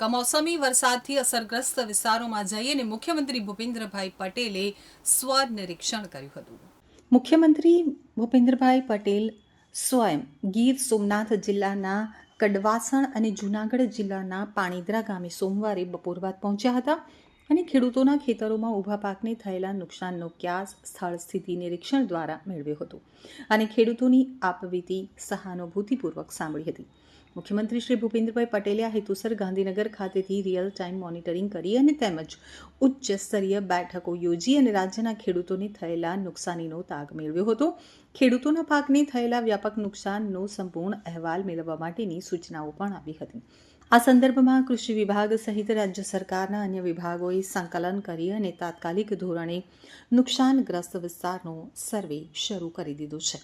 કમોસમી વરસાદથી અસરગ્રસ્ત વિસ્તારોમાં જઈ અને મુખ્યમંત્રી ભૂપેન્દ્રભાઈ પટેલે સ્વનિરીક્ષણ કર્યું હતું. મુખ્યમંત્રી ભૂપેન્દ્રભાઈ પટેલ સ્વયં ગીર સોમનાથ જિલ્લાના કડવાસણ અને જૂનાગઢ જિલ્લાના પાણીદરા ગામે સોમવારે બપોર બાદ પહોંચ્યા હતા. અને ખેડૂતોના ખેતરોમાં ઊભા પાકને થયેલા નુકસાનનો ક્યાસ સ્થળ સ્થિતિ નિરીક્ષણ દ્વારા મેળવ્યો હતો અને ખેડૂતોની આપવીતી સહાનુભૂતિપૂર્વક સાંભળી હતી. મુખ્યમંત્રી શ્રી ભૂપેન્દ્રભાઈ પટેલે આ હેતુસર ગાંધીનગર ખાતેથી રિયલ ટાઈમ મોનિટરિંગ કરી અને તેમજ ઉચ્ચ સ્તરીય બેઠકો યોજી અને રાજ્યના ખેડૂતોને થયેલા નુકસાનીનો તાગ મેળવ્યો હતો. ખેડૂતોના પાકને થયેલા વ્યાપક નુકસાનનો સંપૂર્ણ અહેવાલ મેળવવા માટેની સૂચનાઓ પણ આપી હતી. આ સંદર્ભમાં કૃષિ વિભાગ સહિત રાજ્ય સરકારના અન્ય વિભાગોએ સંકલન કરી અને તાત્કાલિક ધોરણે નુકસાનગ્રસ્ત વિસ્તારનો સર્વે શરૂ કરી દીધો છે.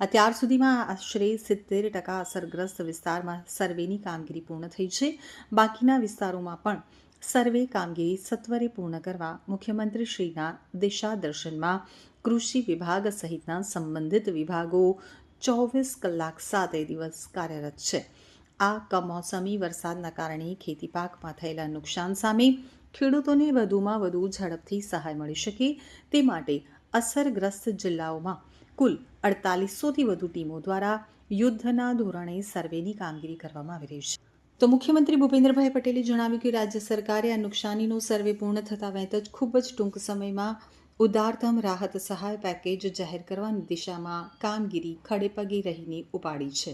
અત્યાર સુધીમાં આશરે સિત્તેર ટકા અસરગ્રસ્ત વિસ્તારમાં સર્વેની કામગીરી પૂર્ણ થઈ છે. બાકીના વિસ્તારોમાં પણ સર્વે કામગીરી સત્વરે પૂર્ણ કરવા મુખ્યમંત્રી શ્રીના દિશા દર્શનમાં કૃષિ વિભાગ સહિતના સંબંધિત વિભાગો ચોવીસ કલાક સાતે દિવસ કાર્યરત છે. આ કમોસમી વરસાદના કારણે ખેતી પાકમાં થયેલા નુકસાન સામે ખેડૂતોને વધુમાં વધુ ઝડપથી સહાય મળી શકે તે માટે અસરગ્રસ્ત જિલ્લાઓમાં કુલ અડતાલીસોથી વધુ ટીમો દ્વારા યુદ્ધના ધોરણે સર્વેની કામગીરી કરવામાં આવી રહી છે. તો મુખ્યમંત્રી ભૂપેન્દ્રભાઈ પટેલે જણાવ્યું કે રાજ્ય સરકારે આ નુકસાનીનો સર્વે પૂર્ણ થતાં વહેત જ ખૂબ જ ટૂંક સમયમાં ઉદારતમ રાહત સહાય પેકેજ જાહેર કરવાની દિશામાં કામગીરી ખડેપગે રહીને ઉપાડી છે.